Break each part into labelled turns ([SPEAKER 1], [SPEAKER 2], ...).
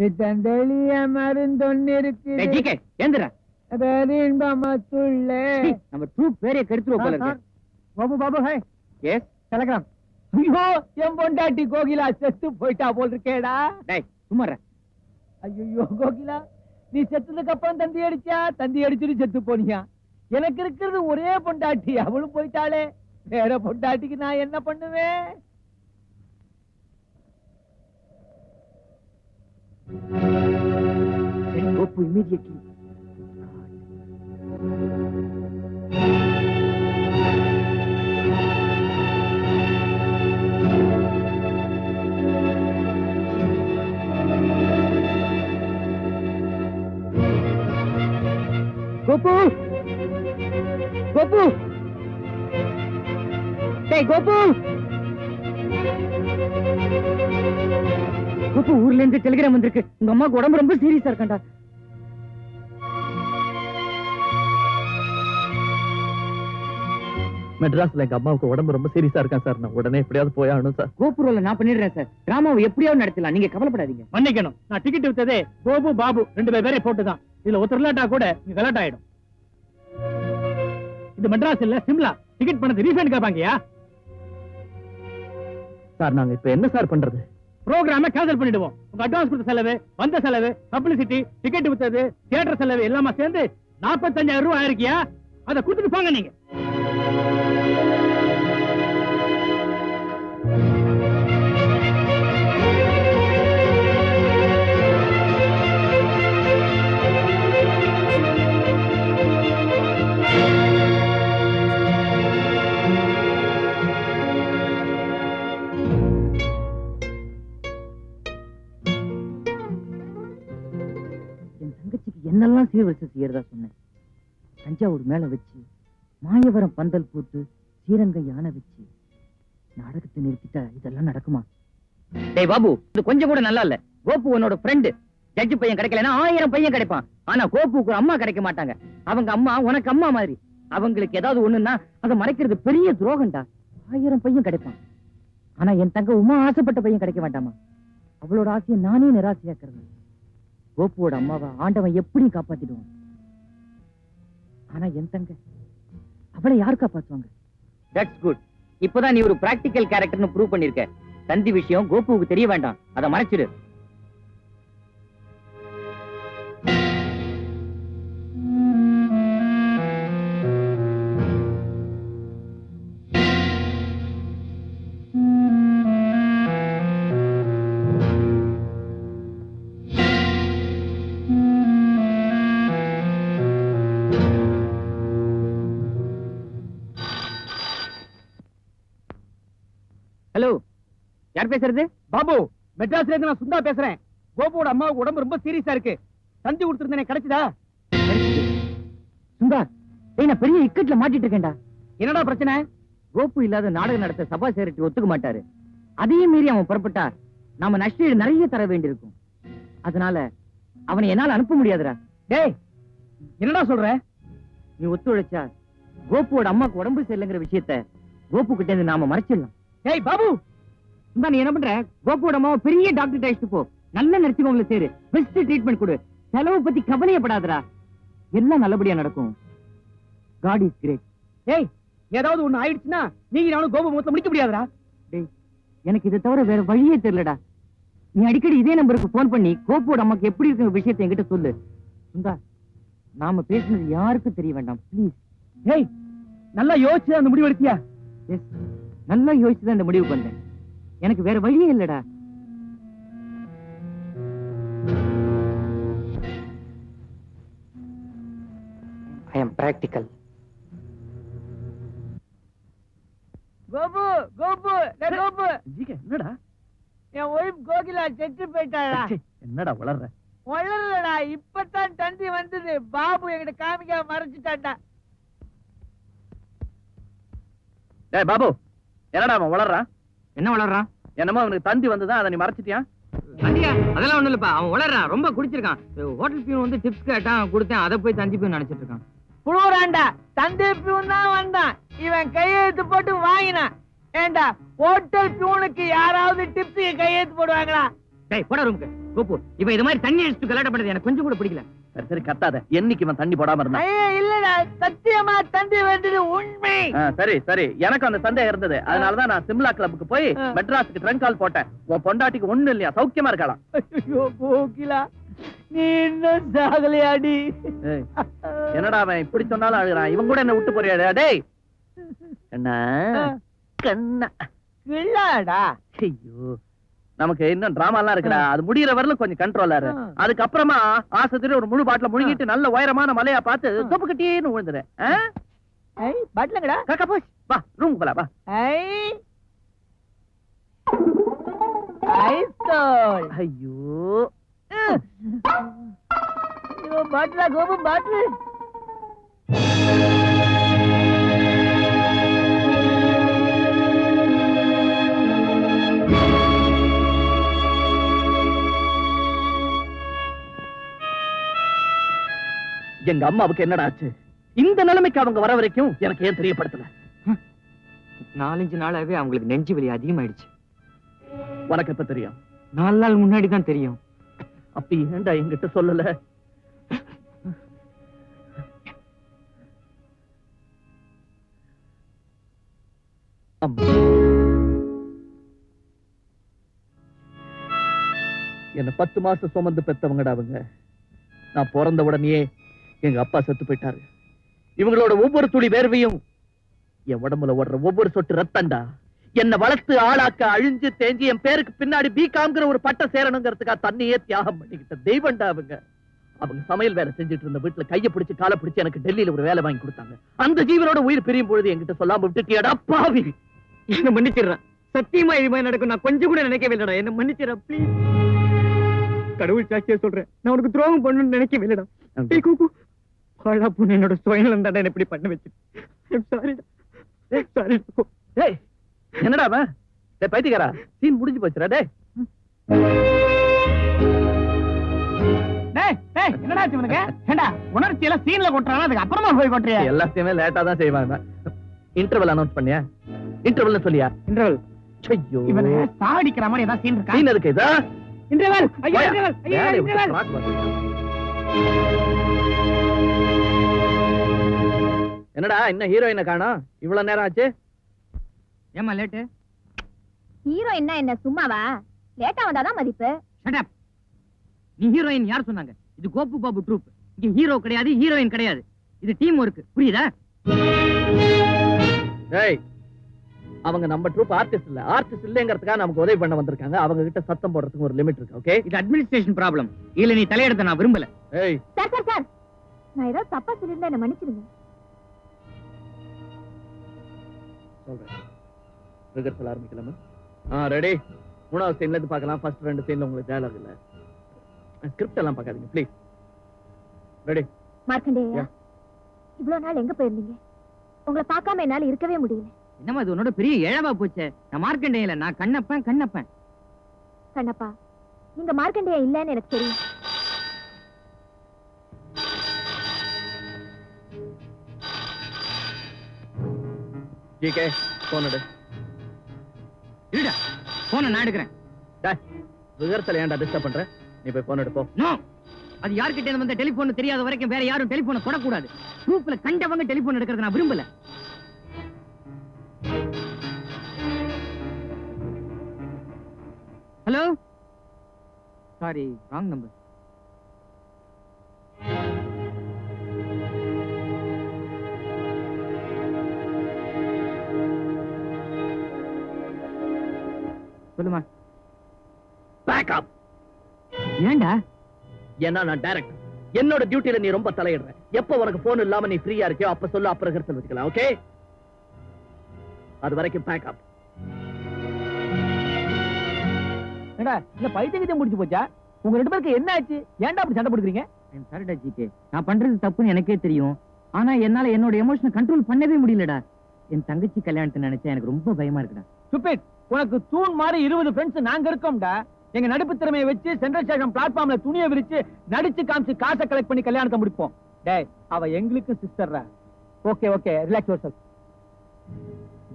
[SPEAKER 1] சித்தந்தெளிய மருந்தொன்னு
[SPEAKER 2] டேய்,
[SPEAKER 1] இருக்கு
[SPEAKER 2] ஜிகே, ஏந்திரா.
[SPEAKER 1] பேரின்பமத்துள்ளே
[SPEAKER 2] சீ, நம்ம ட்ரூப் பேரே கெடுத்துருவோம் போல இருக்கு.
[SPEAKER 1] Babu Babu hi.
[SPEAKER 2] Yes
[SPEAKER 1] telegram ஐயோ என் பொண்டாட்டி கோகிலா செத்து போயிட்டா போல் இருக்கேடா.
[SPEAKER 2] டேய் சும்மா இரு.
[SPEAKER 1] ஐயோ கோகிலா நீ செத்ததுக்கு அப்புறம் தந்தி அடிச்சா தந்தி அடிச்சுட்டு செத்து போனியா? எனக்கு இருக்கிறது ஒரே பொண்டாட்டி. அவளும் போயிட்டாளே. வேற பொண்டாட்டிக்கு நான் என்ன பண்ணுவேன்?
[SPEAKER 2] Then go to immediately. Gopu Gopu டேய் கோபு கோபு ஊர்ல இருந்து டெலிகிராம் வந்திருக்கு. உங்க அம்மாக்கு உடம்பு ரொம்ப சீரியஸா இருக்காண்டா?
[SPEAKER 3] மெட்ராஸ்ல எங்க அம்மாவுக்கு உடம்பு ரொம்ப சீரியஸா இருக்கா சார். நான் உடனே எப்படியாவது போய் ஆகணும் சார்.
[SPEAKER 2] கோபுரோல நான் பண்ணிடுறேன் சார். டிராமாவை எப்படியாவது நடத்தலாம். நீங்க கவலைப்படாதீங்க.
[SPEAKER 1] மன்னிக்கணும். நான் டிக்கெட் வித்ததே கோபு பாபு ரெண்டு பேர் பேரே போட்டுதான் இதுல ஒருத்தர் இல்லாட்டா கூட நீ கலாட் ஆயிடும் இது மெட்ராஸ் இல்ல சிம்லா. டிக்கெட் பண்ணது ரீஃபண்ட் கேட்பாங்கயா
[SPEAKER 3] சார் நாங்க இப்ப என்ன சார் பண்றது?
[SPEAKER 1] ப்ரோக்ராம கேன்சல் பண்ணிடுவோம். உங்க அட்வான்ஸ் கொடுத்த செலவு வந்த செலவு பப்ளிசிட்டி டிக்கெட் வித்தது தியேட்டர் செலவு எல்லாமே சேர்ந்து நாற்பத்தஞ்சாயிரம் ரூபாய் ஆயிருக்கியா? அதை கொடுத்துட்டு போங்க நீங்க.
[SPEAKER 2] என்னெல்லாம் சீர்வரிசை செய்யறதா சொன்னேன். தஞ்சாவூர் மேல வச்சு மாயவரம் பந்தல் போட்டு ஸ்ரீரங்க யானை வச்சு. நாடகத்தை நிறுத்திட்டா இதெல்லாம் நடக்குமா? டேய் பாபு இது கொஞ்சம் கூட நல்லா இல்ல. கோபு உன்னோட ஃப்ரெண்டு ஜட்ஜி பையன் கிடைக்கலன்னா ஆயிரம் பையன் கிடைப்பான். ஆனா கோபுக்கு அம்மா கிடைக்க மாட்டாங்க. அவங்க அம்மா உனக்கு அம்மா மாதிரி. அவங்களுக்கு ஏதாவது ஒண்ணுன்னா அதை மறைக்கிறது பெரிய துரோகம்டா. ஆயிரம் பையன் கிடைப்பான். ஆனா என் தங்க உமா ஆசைப்பட்ட பையன் கிடைக்க மாட்டாமா? அவளோட ஆசையை நானே நிராசையாக்குறேன் கோபுவோட அம்மாவை ஆண்டவன் எப்படி காப்பாத்திடுவான்? ஆனா என் தங்க அவளை யார் காப்பாத்துவாங்க? தட்ஸ் குட் இப்பதான் நீ ஒரு பிராக்டிக்கல் கேரக்டர்னு ப்ரூவ் பண்ணிருக்க. தந்தி விஷயம் கோபுவுக்கு தெரிய வேண்டாம். அதை மறைச்சிடு யார் பேசுறது?
[SPEAKER 1] பாபு மெட்ராஸ்ல இருந்து நான் சுந்தா பேசுறேன். கோபுவோட அம்மாவுக்கு உடம்பு ரொம்ப சீரியஸா இருக்கு. தந்தி கொடுத்துருந்தேன் கிடைச்சதா?
[SPEAKER 2] சுந்தா நான் பெரிய இக்கட்ல மாட்டிட்டு இருக்கேன்டா.
[SPEAKER 1] என்னடா பிரச்சனை?
[SPEAKER 2] கோப்பு இல்லாத நாடகம் நடத்த சபா சேரட்டி ஒத்துக்க மாட்டாரு. அதையும் மீறி அவன் புறப்பட்டா நாம நஷ்டீடு நிறைய தர வேண்டியிருக்கும். அதனால அவனை என்னால அனுப்ப முடியாதுடா.
[SPEAKER 1] டேய் என்னடா சொல்ற?
[SPEAKER 2] நீ ஒத்துழைச்சா கோபுவோட அம்மாக்கு உடம்பு சரியில்லைங்கிற விஷயத்த கோபு கிட்ட இருந்து நாம மறைச்சிடலாம்.
[SPEAKER 1] டேய் பாபு!
[SPEAKER 2] நீ என்ன பண்ற? கோப்புவோட பெரிய டாக்டர் அழைச்சிட்டு போ. நல்ல நர்சிங் சேரு. பெஸ்ட் ட்ரீட்மெண்ட் கொடு. செலவு பத்தி கவலையப்படாதடா. எல்லாம் நல்லபடியா நடக்கும். காட் இஸ் கிரேட்
[SPEAKER 1] ஏய் ஏதாவது ஒண்ணு ஆயிடுச்சுன்னா நீங்க நானும் கோபு முகத்துல முடிக்க முடியாதுடா.
[SPEAKER 2] டேய் எனக்கு இதை தவிர வேற வழியே தெரியலடா. நீ அடிக்கடி இதே நம்பருக்கு போன் பண்ணி கோப்போட அம்மாக்கு எப்படி இருக்கிற விஷயத்தை என்கிட்ட சொல்லு. சுந்தா நாம பேசுனது யாருக்கும் தெரிய வேண்டாம். ப்ளீஸ்
[SPEAKER 1] ஏய் நல்லா யோசிச்சு அந்த முடிவு எடுத்தியா?
[SPEAKER 2] எஸ் நல்லா யோசிச்சு தான் இந்த முடிவு பண்ணேன் எனக்கு வேற வழியே இல்லடா. I am
[SPEAKER 1] practical Gopu Gopu Gopu.
[SPEAKER 3] GK என்னடா?
[SPEAKER 1] என் ஒய்ஃப் கோகிலா செத்து போயிட்டாளா
[SPEAKER 3] ச்சே, என்னடா வளர்ற?
[SPEAKER 1] வளரலடா இப்பதான் தந்தி வந்தது. பாபு என்கிட்ட காமிக்க மறைச்சிட்டான்டா.
[SPEAKER 3] டேய் பாபு என்னடா அவன் வளர்றான்?
[SPEAKER 2] என்ன வளர்றான்?
[SPEAKER 3] என்னமோ அவனுக்கு தந்தி வந்ததா அதை நீ மறைச்சிட்டியா?
[SPEAKER 2] தண்டியா அதெல்லாம் ஒண்ணும் இல்லப்பா அவன் வளர்றான் ரொம்ப குடிச்சிருக்கான். ஹோட்டல் பியூன் வந்து டிப்ஸ் கேட்டான் கொடுத்தேன் அதை போய் தந்தி பியூன் நினைச்சிட்டு இருக்கான்.
[SPEAKER 1] புழுறான்டா தந்தி பியூன் தான் வந்தான். இவன் கையெழுத்து போட்டு வாங்கினான். ஏண்டா ஹோட்டல் பியூனுக்கு யாராவது டிப்ஸுக்கு கையெழுத்து போடுவாங்களா?
[SPEAKER 2] டேய் போடா ரூமுக்கு கோப்பு இவன் இது மாதிரி தண்ணி அடிச்சுட்டு கலாட்டம் பண்ணது எனக்கு கொஞ்சம் கூட பிடிக்கல.
[SPEAKER 3] சரி சரி கத்தாத. என்னைக்கு இவன் தண்ணி போடாம இருந்தான்?
[SPEAKER 4] ஐயா இல்லடா சத்தியமா தந்தி வேண்டியது உண்மை.
[SPEAKER 3] சரி சரி. எனக்கு அந்த சந்தேகம் இருந்தது. அதனாலதான் நான் சிம்லா கிளப்புக்கு போய். மெட்ராஸுக்கு ட்ரங்க் கால் போட்டேன். உன் பொண்டாட்டிக்கு ஒண்ணு இல்லையா? சௌக்கியமா இருக்கலாம்.
[SPEAKER 4] ஐயோ கோகிலா நீ இன்னும் சாகலையாடி
[SPEAKER 3] என்னடா அவன் இப்படி சொன்னாலும் அழுகிறான்? இவன் கூட என்ன விட்டு போறியாடா? டேய். என்ன கண்ணா.
[SPEAKER 4] இல்லடா
[SPEAKER 3] ஐயோ. நமக்கு இன்னும் டிராமா எல்லாம் இருக்குடா. அது முடியற வரலும் கொஞ்சம் கண்ட்ரோலா இரு. அதுக்கப்புறமா ஆசத்துல ஒரு முழு பாட்டில முழுங்கிட்டு நல்ல உயரமான மலையா பார்த்து தொப்பு கட்டியேன்னு விழுந்துரு.
[SPEAKER 4] பாட்டிலங்கடா.
[SPEAKER 3] காக்கா போய். வா ரூம் போல வா. ஐயோ.
[SPEAKER 4] பாட்டிலா கோபு பாட்டில்.
[SPEAKER 3] எங்க அம்மாவுக்கு என்னடா ஆச்சு? இந்த நிலைமைக்கு அவங்க வர வரைக்கும் எனக்கு ஏன் தெரியப்படுத்தல?
[SPEAKER 2] நாலஞ்சு நாளாவே அவங்களுக்கு நெஞ்சு வலி அதிகமாயிடுச்சு.
[SPEAKER 3] உனக்கு எப்ப தெரியும்?
[SPEAKER 2] நாலு நாள் முன்னாடி தான் தெரியும்.
[SPEAKER 3] அப்ப ஏன்டா என்கிட்ட சொல்லல. என்ன பத்து மாசம் சுமந்து பெத்தவங்கடா அவங்க. நான் பிறந்த உடனேயே எங்க அப்பா செத்து போயிட்டாரு. இவங்களோட ஒவ்வொரு துளி வேர்வையும் என் உடம்புல ஓடுற ஒவ்வொரு சொட்டு ரத்தம்டா என்ன வளர்த்து ஆளாக்க அழிஞ்சு தேஞ்சு என் பேருக்கு பின்னாடி பிகாம்ங்கிற ஒரு பட்டம் சேரணுங்கிறதுக்காக தன்னையே தியாகம் பண்ணிக்கிட்ட தெய்வம்டா அவங்க. அவங்க சமையல் வேலை செஞ்சுட்டு இருந்த வீட்டுல கைய பிடிச்சு காலை பிடிச்சு எனக்கு டெல்லியில ஒரு வேலை வாங்கி கொடுத்தாங்க. அந்த ஜீவனோட உயிர் பிரியும் பொழுது என்கிட்ட சொல்லாம விட்டுட்டியடா பாவி!
[SPEAKER 2] என்ன மன்னிச்சிடுறேன். சத்தியமா இது மாதிரி நடக்கும். நான் கொஞ்சம் கூட நினைக்கவே இல்லடா. என்ன மன்னிச்சிடறேன் ப்ளீஸ் கடவுள் சாட்சியா சொல்றேன். நான் உனக்கு துரோகம் பண்ணணும்னு நினைக்கவே இல்லடா. பாழா பொண்ணு என்னோட சுயநலம் தான் என்ன இப்படி பண்ண வச்சு சாரி சாரி
[SPEAKER 3] ஏய் என்னடா அவன்? டேய் பைத்தியக்காரா சீன் முடிஞ்சு போச்சுடா டேய்.
[SPEAKER 4] டேய் டேய் என்னடா ஆச்சு உனக்கு ஏண்டா உணர்ச்சி எல்லாம் சீன்ல கொட்டுறானா? அதுக்கு அப்புறமா போய் கொட்டுறியா?
[SPEAKER 3] எல்லாத்தையுமே லேட்டா தான் செய்வாங்க இன்டர்வல் அனௌன்ஸ் பண்ணியா? இன்டர்வல்னு சொல்லியா?
[SPEAKER 2] இன்டர்வல்
[SPEAKER 3] ஐயோ.
[SPEAKER 4] இவனை சாடிக்கிற மாதிரி ஏதாவது சீன் இருக்கா?
[SPEAKER 3] சீன் இருக்கு இதா?
[SPEAKER 4] இன்டர்வல் ஐயோ ஐயோ.
[SPEAKER 3] என்னடா இன்னும் ஹீரோயினை காணோம்? இவ்வளவு நேரம் ஆச்சு?
[SPEAKER 2] ஏமா லேட்டு
[SPEAKER 5] ஹீரோ என்ன என்ன சும்மாவா? லேட்டா வந்தாதான் மதிப்பு.
[SPEAKER 2] ஷட் அப் நீ ஹீரோயின் யார் சொன்னாங்க? இது கோபு பாபு ட்ரூப் இங்க ஹீரோ கிடையாது ஹீரோயின் கிடையாது. இது டீம் ஒர்க் புரியுதா?
[SPEAKER 3] ஏய் அவங்க நம்ம ட்ரூப் ஆர்டிஸ்ட் இல்ல. ஆர்டிஸ்ட் இல்லங்கிறதுக்காக நமக்கு உதவி பண்ண வந்திருக்காங்க. அவங்க கிட்ட சத்தம் போடுறதுக்கு ஒரு லிமிட் இருக்கு ஓகே
[SPEAKER 2] இது அட்மினிஸ்ட்ரேஷன் ப்ராப்ளம் இல்ல நீ தலையெடுத்த நான் விரும்பல.
[SPEAKER 3] ஏய்
[SPEAKER 5] சார் சார் சார் நான் ஏதோ தப்பா சொல்லியிருந்தா என்ன மன்னிச்சிடுங்க.
[SPEAKER 3] சொல்றேன் ரிஹர்சல் ஆரம்பிக்கலாமா ஆ ரெடி மூணாவது சீன்ல இருந்து பார்க்கலாம். ஃபர்ஸ்ட் ரெண்டு சீன்ல உங்களுக்கு டயலாக் இல்ல. ஸ்கிரிப்ட் எல்லாம் பார்க்காதீங்க ப்ளீஸ் ரெடி
[SPEAKER 5] மார்க்கண்டேயா. இவ்வளவு நாள் எங்க போயிருந்தீங்க? உங்களை பார்க்காம என்னால இருக்கவே முடியல.
[SPEAKER 2] என்னமா இது உன்னோட பெரிய இழவா போச்சே? நான் மார்க்கண்டேயல நான் கண்ணப்பன் கண்ணப்பன்.
[SPEAKER 5] கண்ணப்பா நீங்க மார்க்கண்டேயா இல்லன்னு எனக்கு தெரியும்.
[SPEAKER 3] ஜிகே போன்
[SPEAKER 2] இருடா போன நான் எடுக்கிறேன்.
[SPEAKER 3] ரிஹர்சல் ஏன்டா டிஸ்டர்ப் பண்ற? நீ போய் போன் எடு போ.
[SPEAKER 2] நோ அது யார்கிட்ட வந்து வந்த டெலிபோன் தெரியாத வரைக்கும் வேற யாரும் டெலிபோனை தொடக்கூடாது. குரூப்ல கண்டவங்க டெலிபோன் எடுக்கிறது நான் விரும்பல. ஹலோ சாரி ராங் நம்பர் சொல்லுமா?
[SPEAKER 3] பேக் அப்
[SPEAKER 2] ஏன்டா?
[SPEAKER 3] ஏன்னா நான் டைரக்டர் என்னோட டியூட்டில நீ ரொம்ப தலையிடுற. எப்ப உனக்கு போன் இல்லாம நீ ஃப்ரீயா இருக்கியோ அப்ப சொல்லு அப்ப ரிஹர்சல் வச்சுக்கலாம் ஓகே அது வரைக்கும் பேக் அப்
[SPEAKER 4] ஏண்டா பைத்தியம் முடிச்சு போச்சா? உங்க ரெண்டு பேருக்கு என்ன ஆச்சு? ஏன்டா அப்படி சண்டை போடுறீங்க
[SPEAKER 2] சரிடா ஜிகே. நான் பண்றது தப்புன்னு எனக்கே தெரியும். ஆனா என்னால என்னோட எமோஷனை கண்ட்ரோல் பண்ணவே முடியலடா. என் தங்கச்சி கல்யாணத்தை நினைச்சா எனக்கு ரொம்ப பயமா இருக்குடா.
[SPEAKER 4] சுப்பிட் உனக்கு தூண் மாதிரி இருபது ஃப்ரெண்ட்ஸ் நாங்க இருக்கோம்டா. எங்க நடிப்பு திறமையை வச்சு சென்ட்ரல் ஸ்டேஷன் பிளாட்ஃபார்ம்ல துணியை விரிச்சு நடிச்சு காமிச்சு காசை கலெக்ட் பண்ணி கல்யாணத்தை முடிப்போம். டேய் அவ எங்களுக்கும் சிஸ்டர்ரா okay okay relax your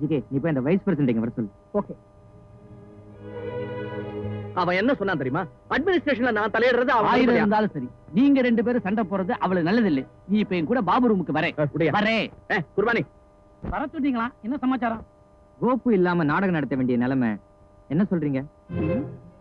[SPEAKER 2] GK நீ போய் அந்த வைஸ் பிரசிடண்ட் வர சொல்லு.
[SPEAKER 4] ஓகே
[SPEAKER 3] அவன் என்ன சொன்னான் தெரியுமா? அட்மினிஸ்ட்ரேஷன்ல நான் தலையிடுறது
[SPEAKER 4] ஆயிரம் இருந்தாலும் சரி. நீங்க ரெண்டு பேரும் சண்டை போறது அவ்வளவு நல்லதில்லை. நீ இப்ப என் கூட பாபு ரூமுக்கு வரே
[SPEAKER 3] இல்லையா? குடியா.
[SPEAKER 4] வரே
[SPEAKER 3] ஏ, குர்பானி.
[SPEAKER 4] வர சொன்னீங்களா என்ன சமாச்சாரம்?
[SPEAKER 2] கோப்பு இல்லாம நாடகம் நடத்த வேண்டிய நிலைமை. என்ன சொல்றீங்க?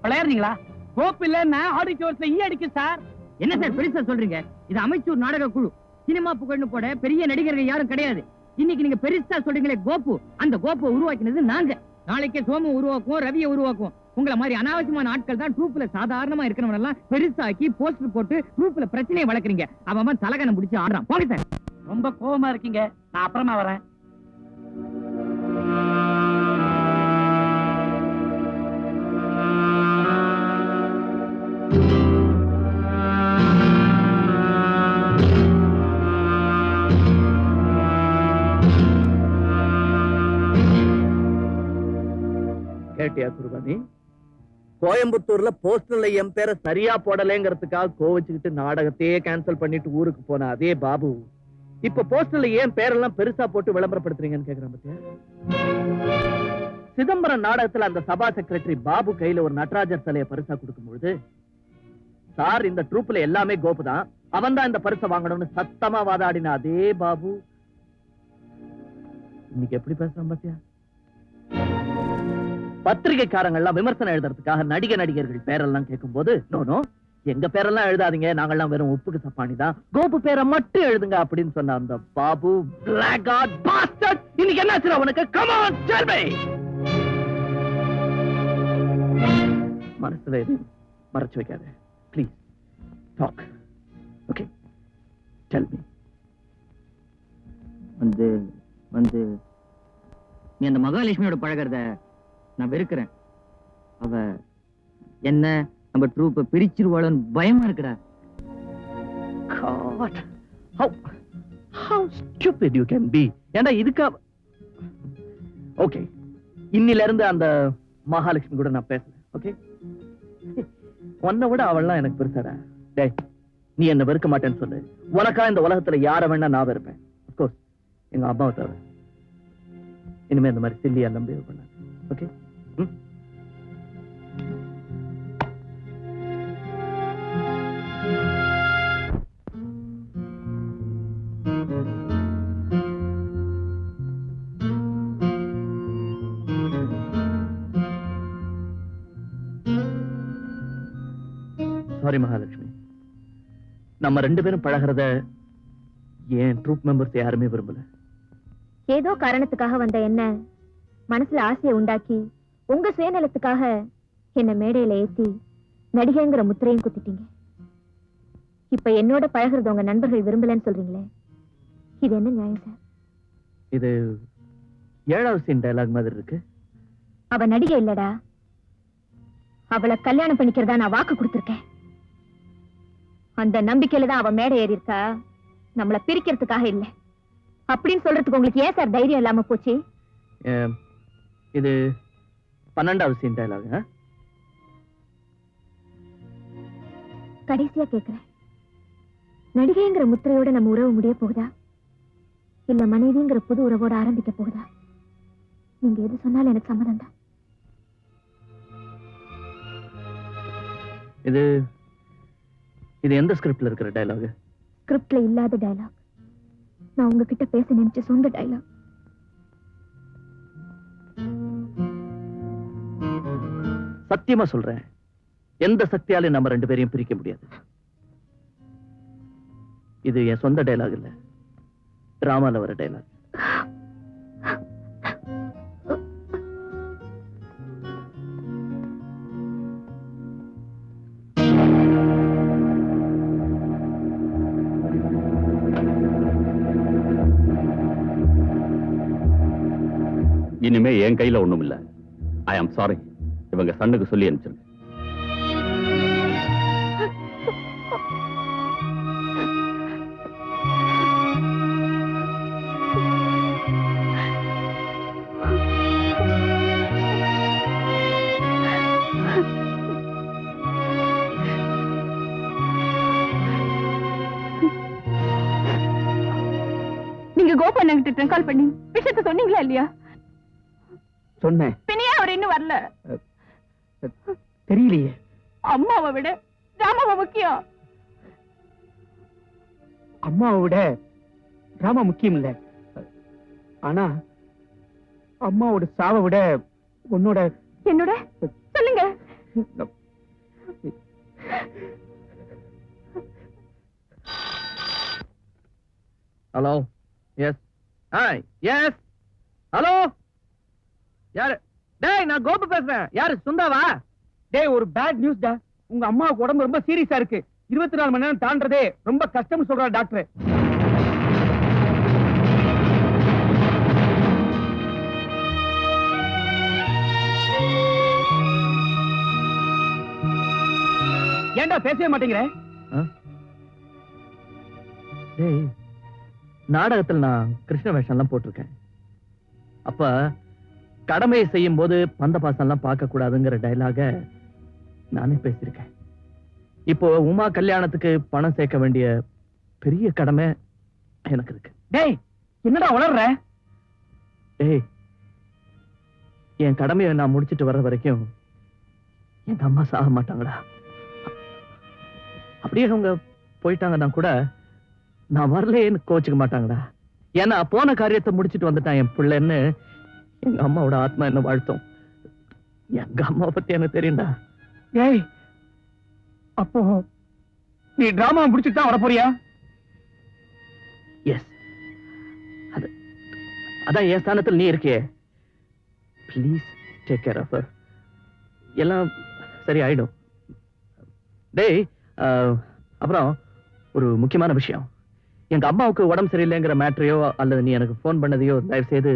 [SPEAKER 4] விளையாடுறீங்களா? கோப்பு இல்லன்னா ஆடிட்டோர்ஸ்ல ஈ அடிக்கு சார்.
[SPEAKER 2] என்ன சார் பெருசா சொல்றீங்க? இது அமைச்சூர் நாடக குழு. சினிமா புகழ்னு போட பெரிய நடிகர்கள் யாரும் கிடையாது. இன்னைக்கு நீங்க பெருசா சொல்றீங்களே கோப்பு. அந்த கோப்பை உருவாக்கினது நாங்க. நாளைக்கே சோமு உருவாக்குவோம் ரவியை உருவாக்குவோம். உங்களை மாதிரி அனாவசியமான ஆட்கள் தான் ட்ரூப்ல சாதாரணமா இருக்கிறவங்க எல்லாம் பெருசாக்கி போஸ்டர் போட்டு ட்ரூப்ல பிரச்சனையை வளர்க்குறீங்க. அவன் தலகனை முடிச்சு ஆடுறான். போங்க சார்.
[SPEAKER 4] ரொம்ப கோவமா இருக்கீங்க. நான் அப்புறமா வரேன்.
[SPEAKER 3] கேட்டியா குருபானி கோயம்புத்தூர்ல போஸ்டர்ல என் பேரை சரியா போடலைங்கிறதுக்காக கோவச்சுக்கிட்டு நாடகத்தையே கேன்சல் பண்ணிட்டு ஊருக்கு போன அதே பாபு. இப்ப போஸ்டர்ல ஏன் பேரெல்லாம் பெருசா போட்டு விளம்பரப்படுத்துறீங்கன்னு கேக்குறேன் பாத்தியா? சிதம்பரம் நாடகத்துல அந்த சபா செக்ரட்டரி பாபு கையில ஒரு நடராஜர் சிலையை பரிசா கொடுக்கும்பொழுது சார் இந்த ட்ரூப்ல எல்லாமே கோபு தான். அவன் தான் இந்த பரிசை வாங்கணும்னு சத்தமா வாதாடின அதே பாபு. இன்னைக்கு எப்படி பேசுறான் பாத்தியா? பத்திரிகைக்காரங்க எல்லாம் விமர்சனம் எழுதுறதுக்காக நடிக நடிகர்கள் பேரெல்லாம் கேட்கும்போது நோ எங்க பேரெல்லாம் எழுதாதீங்க நாங்கெல்லாம் வெறும் உப்புக்கு சப்பானி தான். கோபு பேரை மட்டும் எழுதுங்க அப்படின்னு சொன்ன அந்த பாபு blackguard இன்னைக்கு என்ன அவனுக்கு கமான் செல்வி மனசுல எதையும் மறைச்சு வைக்காத. Please talk okay tell me
[SPEAKER 2] வந்து வந்து நீ அந்த மகாலட்சுமியோட பழகிறத நான் வெறுக்கிறேன். அவ என்ன நம்ம ட்ரூப்ப பிரிச்சிருவாளோன்னு பயமா இருக்குடா.
[SPEAKER 3] God, how how stupid you can be. ஏன்டா இதுக்கா ஓகே இன்னில இருந்து அந்த மகாலட்சுமி கூட நான் பேசல ஓகே உன்னை விட அவள்லாம் எனக்கு பெருசாடா. டேய் நீ என்ன வெறுக்க மாட்டேன்னு சொல்லு. உனக்கா இந்த உலகத்துல யார வேணா நான் வெறுப்பேன். கோர்ஸ் எங்க அம்மாவை தவிர. இனிமே இந்த மாதிரி சில்லியா நம்பி பண்ணாது ஓகே சாரி மகாலட்சுமி நம்ம ரெண்டு பேரும் பழகிறத ஏன் ட்ரூப் மெம்பர்ஸ் யாருமே விரும்பல?
[SPEAKER 5] ஏதோ காரணத்துக்காக வந்த என்ன? மனசுல ஆசையை உண்டாக்கி உங்க சுயநலத்துக்காக என்ன மேடையில ஏத்தி நடிகைங்கிற முத்திரையும் குத்திட்டீங்க. இப்ப என்னோட பழகுறது உங்க நண்பர்கள் விரும்பலன்னு சொல்றீங்களே இது என்ன நியாயம் சார்?
[SPEAKER 3] இது ஏழாவது சீன் டயலாக் மாதிரி இருக்கு.
[SPEAKER 5] அவ நடிகை இல்லடா. அவளை கல்யாணம் பண்ணிக்கிறதா நான் வாக்கு கொடுத்திருக்கேன். அந்த நம்பிக்கையில தான் அவ மேடை ஏறி இருக்கா. நம்மள பிரிக்கிறதுக்காக இல்ல. அப்படின்னு சொல்றதுக்கு உங்களுக்கு ஏன் சார் தைரியம் இல்லாம போச்சு?
[SPEAKER 3] இது பன்னெண்டாவது சீன் டயலாக்
[SPEAKER 5] கடைசியா கேக்குறேன். நடிகைங்கிற முத்திரையோட நம்ம உறவு முடிய போகுதா? இல்ல மனைவிங்கிற புது உறவோட ஆரம்பிக்க போகுதா? நீங்க எது சொன்னாலும் எனக்கு சம்மதம் தான்
[SPEAKER 3] இது இது எந்த ஸ்கிரிப்ட்ல இருக்கிற டயலாக்
[SPEAKER 5] ஸ்கிரிப்ட்ல இல்லாத டயலாக் நான் உங்ககிட்ட பேச நினைச்ச சொந்த டயலாக்
[SPEAKER 3] சத்தியமா சொல்றேன். எந்த சக்தியாலையும் நம்ம ரெண்டு பேரையும் பிரிக்க முடியாது. இது என் சொந்த டைலாக் இல்ல. டிராமால வர டைலாக்
[SPEAKER 6] இனிமே என் கையில ஒண்ணும் இல்ல ஐ ஆம் சாரி இவங்க சண்ணுக்கு சொல்லி அனுப்பிச்சிருங்க.
[SPEAKER 7] நீங்க கோபால் கிட்ட கால் பண்ணி விஷயத்த சொன்னீங்களா இல்லையா?
[SPEAKER 3] சொன்னேன்.
[SPEAKER 7] பின்னையே அவர் இன்னும் வரல.
[SPEAKER 4] தெரியலையே.
[SPEAKER 7] அம்மாவை விட ராமாவை முக்கியம்.
[SPEAKER 4] அம்மாவை விட டிராமா முக்கியம் இல்ல. ஆனா அம்மாவோட சாவை விட உன்னோட
[SPEAKER 7] என்னோட? சொல்லுங்க.
[SPEAKER 3] Hello yes hi yes hello யாரு? டேய் நான் கோபு பேசுறேன். யாரு சுந்தாவா?
[SPEAKER 4] டேய் ஒரு பேட் நியூஸ் டா. உங்க அம்மாவுக்கு உடம்பு ரொம்ப சீரியஸா இருக்கு. இருபத்தி நாலு மணி நேரம் தாண்டதே ரொம்ப கஷ்டம்னு சொல்றா டாக்டர். ஏன்டா பேசவே மாட்டேங்கிற?
[SPEAKER 3] நாடகத்தில் நான் கிருஷ்ண வேஷம் எல்லாம் போட்டிருக்கேன். அப்ப கடமையை செய்யும் போது பந்த பாசம் எல்லாம் பார்க்க கூடாதுங்கிற டயலாக நானே பேசியிருக்கேன். இப்போ உமா கல்யாணத்துக்கு பணம் சேர்க்க வேண்டிய பெரிய கடமை எனக்கு இருக்கு.
[SPEAKER 4] டேய் என்னடா வளர்ற
[SPEAKER 3] டேய் என் கடமையை நான் முடிச்சிட்டு வர்ற வரைக்கும் எங்க அம்மா சாக மாட்டாங்கடா. அப்படியே அவங்க போயிட்டாங்கன்னா கூட நான் வரலேன்னு கோச்சுக்க மாட்டாங்கடா. ஏன்னா போன காரியத்தை முடிச்சிட்டு வந்துட்டான் என் பிள்ளைன்னு எங்க அம்மாவோட ஆத்மா என்ன வாழ்த்தும்? எங்க அம்மா பத்தி எனக்கு தெரியும்டா.
[SPEAKER 4] ஏய் அப்போ நீ டிராமா முடிச்சுட்டு தான் வரப்போறியா?
[SPEAKER 3] எஸ் அது அதான் என் ஸ்தானத்தில் நீ இருக்கியே. ப்ளீஸ் டேக் கேர் ஆஃப் எல்லாம் சரி ஆயிடும். டேய் அப்புறம் ஒரு முக்கியமான விஷயம். எங்க அம்மாவுக்கு உடம்பு சரியில்லைங்கிற மேட்ரையோ அல்லது நீ எனக்கு ஃபோன் பண்ணதையோ தயவு செய்து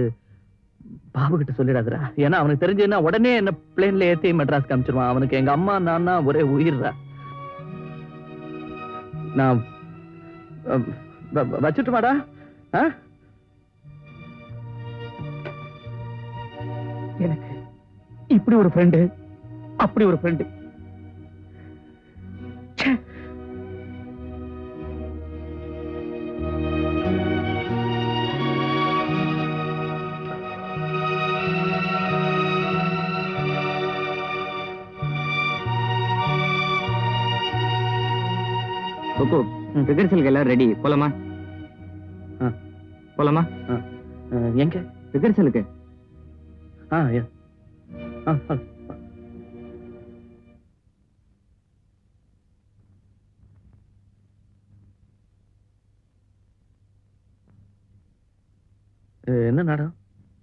[SPEAKER 3] பாபு கிட்ட சொல்லிடாதடா. ஏன்னா அவனுக்கு தெரிஞ்சதுன்னா உடனே என்ன பிளேன்ல ஏத்தி மெட்ராஸ் காமிச்சிருவான். அவனுக்கு எங்க அம்மா நான்னா ஒரே உயிர்றா நான் வச்சுட்டுமாடா.
[SPEAKER 4] எனக்கு இப்படி ஒரு ஃப்ரெண்டு அப்படி ஒரு ஃப்ரெண்டு
[SPEAKER 2] கோகு ரிஹர்சலுக்கு எல்லாம் ரெடி போலாமா. போலாமா
[SPEAKER 3] எங்க?
[SPEAKER 2] ரிஹர்சலுக்கு
[SPEAKER 3] ஆ என்ன நாடகம்?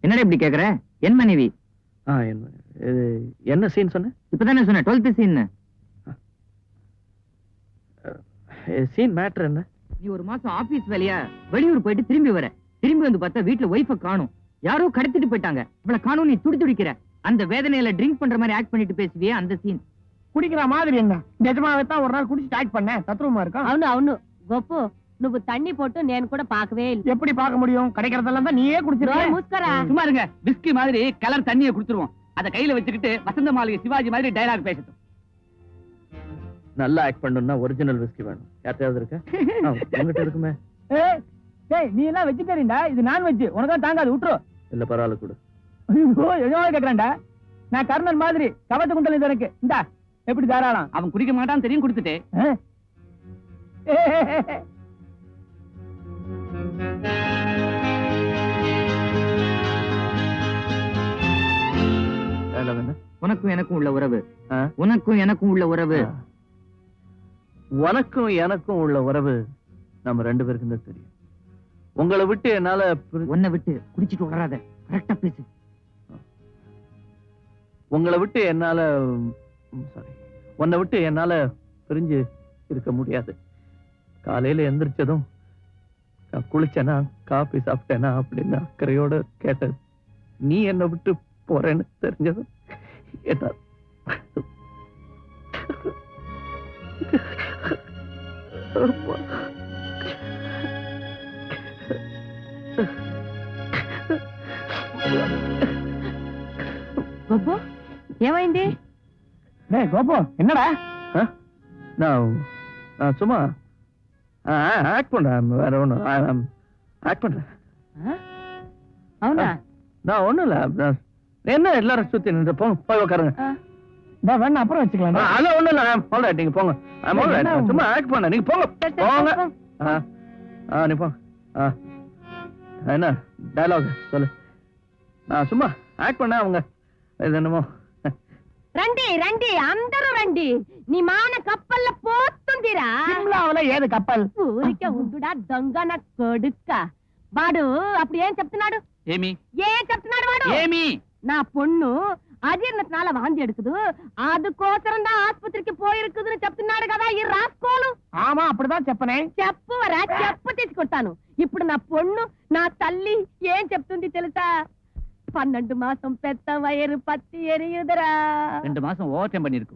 [SPEAKER 2] என்னடா இப்படி கேக்குற? என் மனைவி.
[SPEAKER 3] என்ன சீன் சொன்ன?
[SPEAKER 2] இப்பதானே சொன்னேன் டுவெல்த் சீன்
[SPEAKER 3] சீன் மேட்டர் என்ன
[SPEAKER 2] நீ ஒரு மாசம் ஆபீஸ் வேலையா வெளியூர் போயிட்டு திரும்பி வர திரும்பி வந்து பார்த்தா வீட்டுல ஒய்ஃப காணும் யாரோ கடத்திட்டு போயிட்டாங்க இவள காணும் நீ துடி துடிக்கிற அந்த வேதனையில ட்ரிங்க் பண்ற மாதிரி ஆக்ட் பண்ணிட்டு பேசுவியே அந்த சீன்
[SPEAKER 4] குடிக்கிற மாதிரி என்ன நிஜமாவே தான் ஒரு நாள் குடிச்சு ஸ்டார்ட் பண்ணேன் தத்ரூபமா இருக்கும்
[SPEAKER 8] అవును అవును గొప్పు నువ్వు తన్ని పొట్టు నేను కూడా పాకవే ఇల్లు.
[SPEAKER 4] எப்படி பார்க்க முடியும் கிடைக்கிறதெல்லாம் தான் நீயே
[SPEAKER 8] నోరు
[SPEAKER 4] குடிச்சிருக்க
[SPEAKER 8] మూసుకోరా
[SPEAKER 9] சும்மா இருங்க விஸ்கி மாதிரி கலர் தண்ணியை குடுத்துருவோம் அத கையில வச்சுக்கிட்டு வசந்த மாளிகை சிவாஜி மாதிரி டயலாக் பேசட்டும்
[SPEAKER 3] நல்லா ஆக்ட் பண்ணணும்னா ஒரிஜினல் விஸ்கி வேணும். யார்ட்டையாவது இருக்க? உங்ககிட்ட இருக்குமே.
[SPEAKER 4] ஏய் டேய் நீ எல்லாம் வெஜிடேரியன்டா இது நான் வெஜ் உனக்கு தாங்காது விட்டுரு
[SPEAKER 3] இல்ல பரவாயில்ல கூட.
[SPEAKER 4] ஐயோ எஜமானி கேக்குறான்டா. நான் கர்ணன் மாதிரி கவத்த குண்டல் இது எனக்கு. இந்தா எப்படி தாராளம்?
[SPEAKER 9] அவன் குடிக்க மாட்டான் தெரியும் கொடுத்துட்டு
[SPEAKER 2] உனக்கும் எனக்கும் உள்ள உறவு? உனக்கும் எனக்கும் உள்ள உறவு.
[SPEAKER 3] உனக்கும் எனக்கும் உள்ள உறவு நம்ம ரெண்டு பேருக்கும் தான் தெரியும். உங்களை விட்டு என்னால
[SPEAKER 2] உன்னை விட்டு குடிச்சிட்டு உளராத கரெக்டா பேசு.
[SPEAKER 3] உங்களை விட்டு என்னால சாரி உன்னை விட்டு என்னால பிரிஞ்சு இருக்க முடியாது. காலையில எந்திரிச்சதும் குளிச்சேனா காபி சாப்பிட்டேனா அப்படின்னு அக்கறையோட கேட்டது. நீ என்னை விட்டு போறேன்னு தெரிஞ்சதும் என்ன
[SPEAKER 8] அம்மா கோபு ஏவாய்ந்தி
[SPEAKER 4] டேய் கோபு என்னடா?
[SPEAKER 3] நான் நான் சும்மா ஆக்ட் பண்றேன் வேற ஒன்றும் ஆக்ட் பண்றேன்.
[SPEAKER 8] அவனா?
[SPEAKER 3] நான் ஒன்றும் இல்லை என்ன எல்லாரும் சுற்றி நின்று போங்க போய்
[SPEAKER 4] நான் வேணா அப்புறம் வச்சுக்கலாம்
[SPEAKER 3] அது ஒண்ணு இல்ல ஐம் ஆல் ரைட் நீங்க போங்க. ஐம்
[SPEAKER 4] ஆல்
[SPEAKER 3] ரைட் சும்மா ஆக்ட் பண்ண நீங்க போங்க. போங்க. ஆ நீ போ. என்ன டயலாக் சொல்லு. நான் சும்மா ஆக்ட் பண்ண அவங்க. இது என்னமோ?
[SPEAKER 8] రండి ரண்டி అందరూ రండి నీ మాన కప్పల్ల పోతుందిరా
[SPEAKER 4] సిమ్లావల ఏది கப்பல்?
[SPEAKER 8] ఊరికే உண்டுடா దొంగ నా కొడుక్క వాడు ஏன் ఏం చెప్తున్నాడు
[SPEAKER 9] ఏమి
[SPEAKER 8] ఏం చెప్తున్నాడు వాడు
[SPEAKER 9] ఏమి
[SPEAKER 8] నా పొన్ను అజీర్ణతనాల వహం చేడుకుదు. అదుకోసరంగా ఆసుపత్రికి పోయిరుకుదుని చెప్తున్నాడు కదా ఈ రాసుకోలు.
[SPEAKER 4] ఆమా అప్పుడుதான் చెప్పనే?
[SPEAKER 8] చెప్పువరా చెప్పు తీసుకుంటాను ఇప్పుడు నా పొన్ను నా తల్లి ఏం చెప్తుంది తెలుసా? పన్నెండు మాసం పెద్ద వయరు పత్తి ఎరియుదరా.
[SPEAKER 9] రెండు మాసం ஓவர் டைம் பண்ணிருக்கு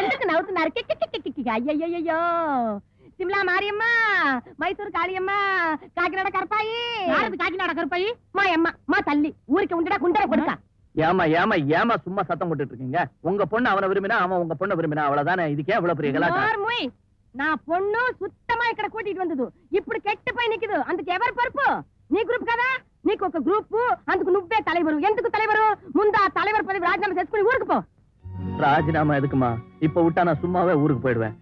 [SPEAKER 8] ఎందుకు నవ్వుతున్నారు? Kick kick kick kick. అయ్యయ్యయ్యో. సిమ్లా మారియమ్మ మైసూరు కాళీయమ్మ కాకినాడ కరపాయి. కాకినాడ కరపాయి. మా అమ్మ మా తల్లి. ఊరికి ఉండడా ఉండరా కొడుక
[SPEAKER 3] ஏமா ஏமா ஏமா சும்மா சத்தம் போட்டுட்டு இருக்கீங்க உங்க பொண்ணு அவனை விரும்பினா அவன் உங்க பொண்ணை விரும்பினா அவ்வளவுதானே இதுக்கே அவ்வளவு பெரிய கலாட்டா
[SPEAKER 8] నోర్ముయ్. నా పొన్ను సుత్తమా ఇక్కడ కూటికి వందదు ఇప్పుడు కెట్టిపై నిక్కుదు అందుకు ఎవరు పరుపు నీ గ్రూప్ కదా నీకు ఒక గ్రూప్ అందుకు నువ్వే తలైవరు ఎందుకు తలైవరు ముందు ఆ తలైవర్ పదవి రాజీనామా చేసుకుని ఊరుకు పో
[SPEAKER 3] ராஜினாமா எதுக்குமா இப்ப விட்டா நான் சும்மாவே ஊருக்கு போயிடுவேன்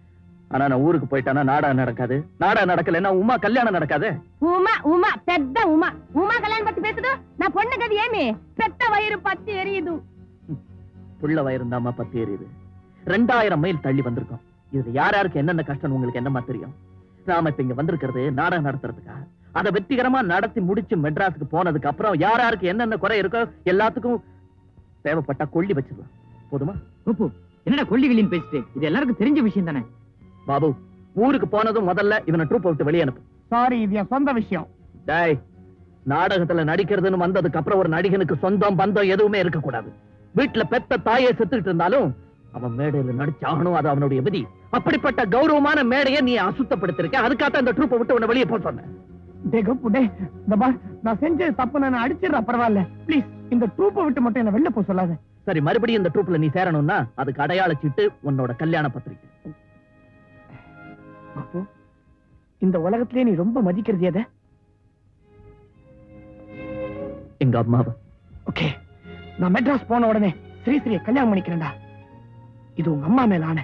[SPEAKER 3] ஆனா நான் ஊருக்கு போயிட்டானா நாடா நடக்காது? நாடா நடக்கலன்னா உமா கல்யாணம் நடக்காது?
[SPEAKER 8] உமா உமா பெத்த உமா. உமா கல்யாணம் பத்தி பேசுது? நான் பொண்ணு கதி ஏமி. பெத்த வயிறு பத்தி எரியுது.
[SPEAKER 3] புள்ள வயிறு தாமா பத்தி எரியுது. ரெண்டாயிரம் மைல் தள்ளி வந்திருக்கோம். இதுல யார் யாருக்கு என்னென்ன கஷ்டம் உங்களுக்கு என்னமா தெரியும்? நாம இப்ப இங்க வந்திருக்கிறது நாடகம் நடத்துறதுக்கா? அதை வெற்றிகரமா நடத்தி முடிச்சு மெட்ராஸுக்கு போனதுக்கு அப்புறம் யார் யாருக்கு என்னென்ன குறை இருக்கோ எல்லாத்துக்கும் தேவைப்பட்டா கொள்ளி வச்சிடலாம். போதுமா?
[SPEAKER 2] என்னடா கொல்லிகளின் பேசிட்டு? இது எல்லாருக்கும் தெரிஞ்ச விஷயம் தானே?
[SPEAKER 3] பாபு ஊருக்கு போனதும் முதல்ல இவனை ட்ரூப் விட்டு வெளியே அனுப்பு.
[SPEAKER 4] சாரி இது என் சொந்த விஷயம்.
[SPEAKER 3] டேய் நாடகத்துல நடிக்கிறதுன்னு வந்ததுக்கு அப்புறம் ஒரு நடிகனுக்கு சொந்தம் பந்தம் எதுவுமே இருக்க கூடாது வீட்டுல பெத்த தாயே செத்துக்கிட்டு இருந்தாலும் அவன் மேடையில நடிச்சாகணும் அது அவனுடைய விதி. அப்படிப்பட்ட கௌரவமான மேடையை நீ அசுத்தப்படுத்திருக்க. அதுக்காக அந்த ட்ரூப்பை விட்டு உன்னை வெளியே போக சொன்னேன்.
[SPEAKER 4] இந்த நான் செஞ்சது தப்பு நான் அடிச்சிடுறேன் பரவாயில்ல. ப்ளீஸ் இந்த ட்ரூப்பை விட்டு மட்டும் என்ன வெளில போக சொல்லாத.
[SPEAKER 3] சரி மறுபடியும் இந்த ட்ரூப்ல நீ சேரணும்னா அதுக்கு அடையாள சீட்டு உன்னோட கல்யாண பத்திரிக்கை.
[SPEAKER 4] அப்போ இந்த உலகத்திலே நீ ரொம்ப மதிக்கிறது எதை?
[SPEAKER 3] எங்க அம்மாவை.
[SPEAKER 4] ஓகே நான் மெட்ராஸ் போன உடனே ஸ்ரீஸ்ரீயை கல்யாணம் பண்ணிக்கிறேன்டா. இது உங்க அம்மா மேல ஆன